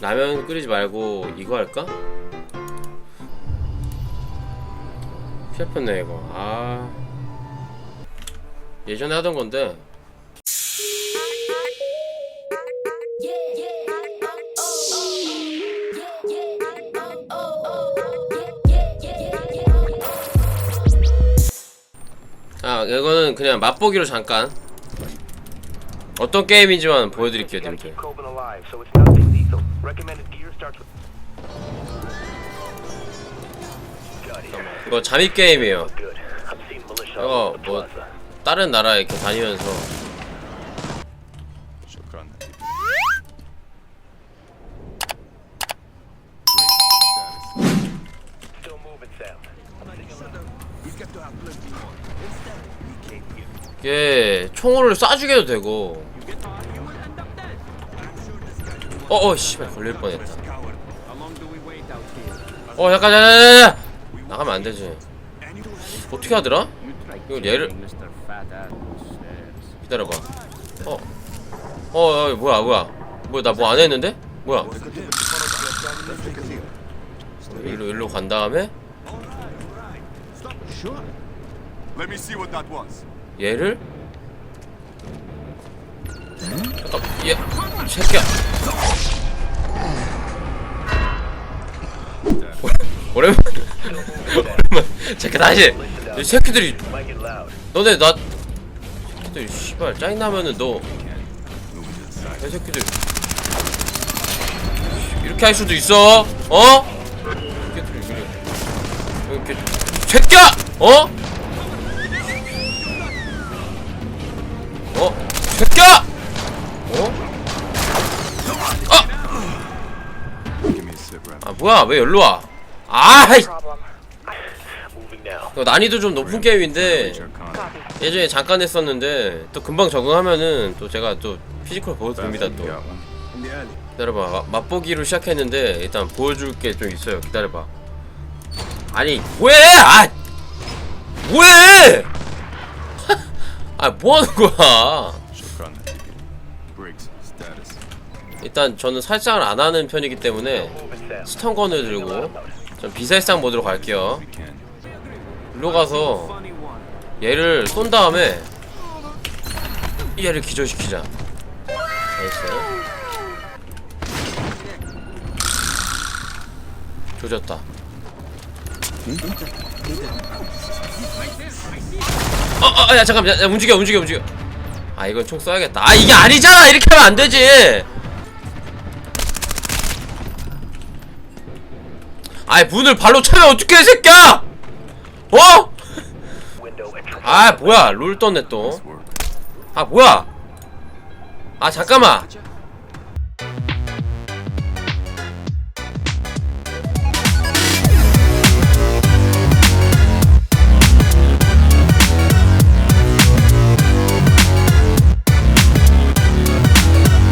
라면 끓이지 말고 이거 할까? 피아폈네 이거. 아. 예전에 하던 건데. 아 이거는 그냥 맛보기로 잠깐. 어떤 게임인지만 보여드릴게요 님들 Recommended gear starts with. Got here. 이거 잠입 게임이에요 Good. I've seen militia 이거 all over the 뭐 plaza. 다른 나라 이렇게 다니면서 شكرا Still moving, Sam. 이게 총을 쏴주게도 되고 어어 씨발 걸릴 뻔했다. 어 잠깐 잠깐 나가면 안 되지. 어떻게 하더라? 이거 얘를 기다려봐. 어. 어, 어 뭐야 뭐야? 뭐야 나 뭐 안 했는데? 뭐야? 일로 일로 간 다음에. 얘를 얘 새끼야 오랜만 오랜만 잠깐 다시 이 새끼들이. 너네 나 새끼들 씨발 짜증 나면은 너 이 새끼들 이렇게 할 수도 있어 어? 새끼들이 이렇게 새끼야 어? 어? 아 뭐야 왜 여기로 와? 아이. 이거 난이도 좀 높은 게임인데. 예전에 잠깐 했었는데 또 금방 적응하면은 또 제가 또 피지컬 보여드립니다 또. 기다려봐 마- 맛보기로 시작했는데 일단 보여줄 게 좀 있어요 기다려봐 아니 뭐해 아 뭐해 아 뭐하는 거야 일단 저는 살상을 안 하는 편이기 때문에. 스턴건을 들고 좀 비살상 모드로 갈게요. 일로 가서 얘를 쏜 다음에 얘를 기절시키자 나이스 조졌다 어, 어, 야, 잠깐만, 야, 야, 움직여, 움직여, 움직여. 아, 이건 총 써야겠다. 아, 이게 아니잖아! 이렇게 하면 안 되지! 아이, 문을 발로 차면 어떡해, 이 새끼야! 어? 아 뭐야 롤 떴네 또. 아 뭐야 아 잠깐만